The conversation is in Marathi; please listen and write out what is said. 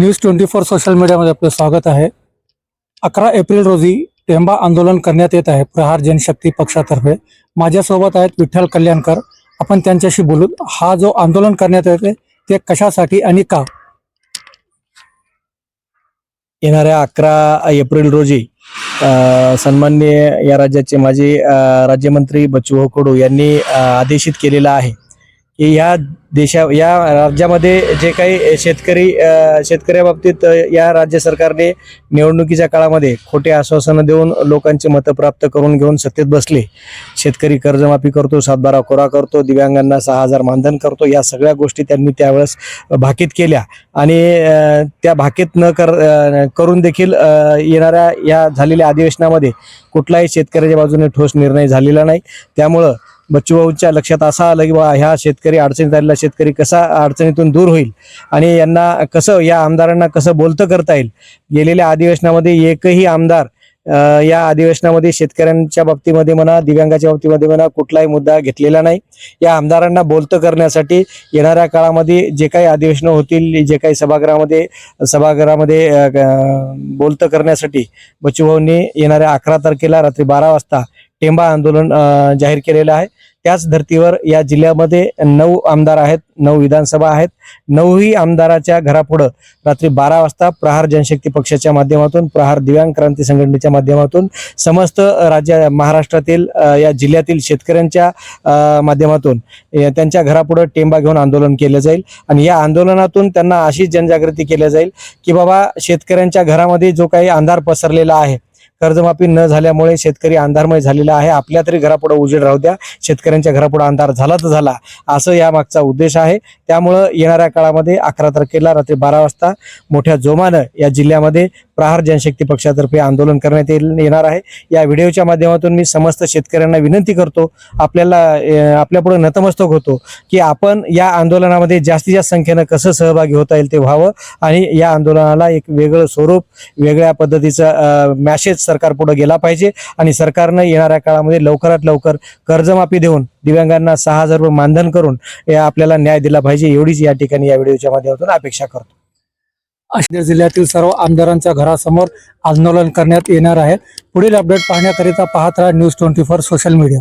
न्यूज ट्वेंटी फोर सोशल मीडियामध्ये आपलं स्वागत आहे. अकरा एप्रिल रोजी टेंबा आंदोलन करण्यात येत आहे प्रहार जनशक्ती पक्षातर्फे. माझ्यासोबत आहेत विठ्ठल कल्याणकर. आपण त्यांच्याशी बोलू हा जो आंदोलन करण्यात येते ते कशासाठी आणि का? येणाऱ्या अकरा एप्रिल रोजी अ, सन्माननीय या राज्याचे माजी राज्यमंत्री बच्चूभाऊ कडू यांनी आदेशित केलेला आहे. या देशा या राज्यामध्ये जे काही शेतकरी शेतकऱ्याबाबतीत या राज्य सरकारने निवडणुकीच्या काळामध्ये खोटे आश्वासनं देऊन लोकांचे मतं प्राप्त करून घेऊन सत्तेत बसले. शेतकरी कर्जमाफी करतो सातबारा कोरा करतो दिव्यांगांना सहा हजार मानधन करतो या सगळ्या गोष्टी त्यांनी त्यावेळेस भाकीत केल्या. आणि त्या भाकीत न कर करून देखील येणाऱ्या या झालेल्या अधिवेशनामध्ये कुठलाही शेतकऱ्याच्या बाजूने ठोस निर्णय झालेला नाही. त्यामुळं बच्चूभाऊंच्या लक्षात असं आलं की बा ह्या शेतकरी अडचणीत आलेला शेतकरी कसा अडचणीतून दूर होईल? आणि यांना कसं या आमदारांना कसं बोलतं करता येईल? गेलेल्या अधिवेशनामध्ये एकही आमदार या अधिवेशनामध्ये शेतकऱ्यांच्या बाबतीमध्ये म्हणा दिव्यांगाच्या बाबतीमध्ये म्हणा कुठलाही मुद्दा घेतलेला नाही. या आमदारांना बोलतं करण्यासाठी येणाऱ्या काळामध्ये जे काही अधिवेशनं होतील जे काही सभागृहामध्ये सभागृहामध्ये बोलतं करण्यासाठी बच्चूभाऊंनी येणाऱ्या अकरा तारखेला रात्री बारा वाजता टेंबा आंदोलन जाहीर केलेलं आहे. त्याच धर्तीवर या जिल्ह्यामध्ये नऊ आमदार आहेत नऊ विधानसभा आहेत. नऊही आमदाराच्या घरापुढं रात्री बारा वाजता प्रहार जनशक्ती पक्षाच्या माध्यमातून प्रहार दिव्यांग क्रांती संघटनेच्या माध्यमातून समस्त राज्य महाराष्ट्रातील या जिल्ह्यातील शेतकऱ्यांच्या माध्यमातून त्यांच्या घरापुढं टेंबा घेऊन आंदोलन केलं जाईल. आणि या आंदोलनातून त्यांना अशी जनजागृती केली जाईल की बाबा शेतकऱ्यांच्या घरामध्ये जो काही अंधार पसरलेला आहे कर्जमाफी न झाल्यामुळे शेतकरी अंधारमय झालेला आहे. आपल्या तरी घरापुढे उजेड राहू द्या. शेतकऱ्यांच्या घरापुढे अंधार झाला तर झाला. असं या मागचा उद्देश आहे. त्यामुळं येणाऱ्या काळामध्ये अकरा तारखेला रात्री बारा वाजता मोठ्या जोमानं या जिल्ह्यामध्ये प्रहार जनशक्ती पक्षातर्फे आंदोलन करण्यात येणार आहे. या व्हिडिओच्या माध्यमातून मी समस्त शेतकऱ्यांना विनंती करतो आपल्याला आपल्यापुढे नतमस्तक होतो की आपण या आंदोलनामध्ये जास्तीत जास्त संख्येनं कसं सहभागी होता येईल ते व्हावं आणि या आंदोलनाला एक वेगळं स्वरूप वेगळ्या पद्धतीचं मॅसेज सरकार पुढं गेला पाहिजे आणि सरकारनं येणाऱ्या काळामध्ये लवकरात लवकर कर्जमाफी देऊन दिव्यांगांना सहा हजार रुपये मानधन करून या आपल्याला न्याय दिला पाहिजे एवढीच या ठिकाणी या व्हिडिओच्या माध्यमातून अपेक्षा करतो. अशा जिल्ह्यातील सर्व आमदारांच्या घरासमोर आंदोलन करण्यात येणार आहे. पुढील अपडेट पाहण्याकरिता पाहत राहा news twenty four social media.